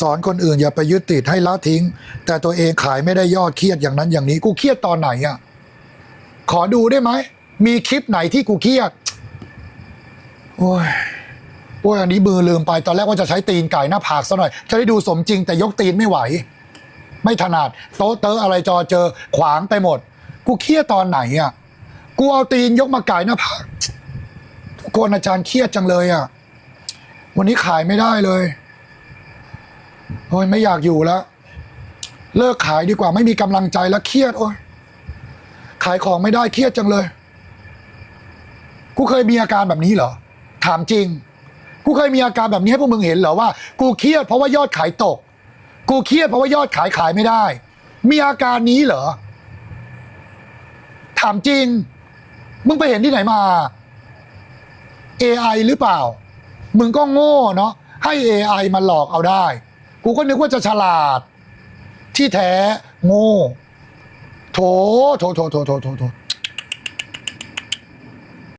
สอนคนอื่นอย่าไปยึดติดให้ละทิ้ง แต่ตัวเองขายไม่ได้ยอดเครียดอย่างนั้นอย่างนี้กูเครียดตอนไหนอะขอดูได้ไหมมีคลิปไหนที่กูเครียดโอ้ยโอ้ยอันนี้มือลืมไปตอนแรกว่าจะใช้ตีนไก่หน้าผากซะหน่อยจะได้ดูสมจริงแต่ยกตีนไม่ไหว ไม่ถนัดโต๊ะเตอะอะไรจอเจอขวางไปหมด กูเครียดตอนไหนอะกูเอาตีนยกมาไก่หน้าผากทุกคนอาจารย์เครียดจังเลยอะวันนี้ขายไม่ได้เลย โอ้ยไม่อยากอยู่แล้ว เลิกขายดีกว่า ไม่มีกำลังใจแล้วเครียดโอ้ยขายของไม่ได้เครียดจังเลย กูเคยมีอาการแบบนี้เหรอ ถามจริง กูเคยมีอาการแบบนี้ให้พวกมึงเห็นเหรอว่า กูเครียดเพราะว่ายอดขายตก กูเครียดเพราะว่ายอดขายขายไม่ได้ มีอาการนี้เหรอ ถามจริง มึงไปเห็นที่ไหนมา AI หรือเปล่า มึงก็โง่เนาะให้ AI มาหลอกเอาได้ กูก็นึกว่าจะฉลาด ที่แท้โง่โถโถโถโถโถโถโถ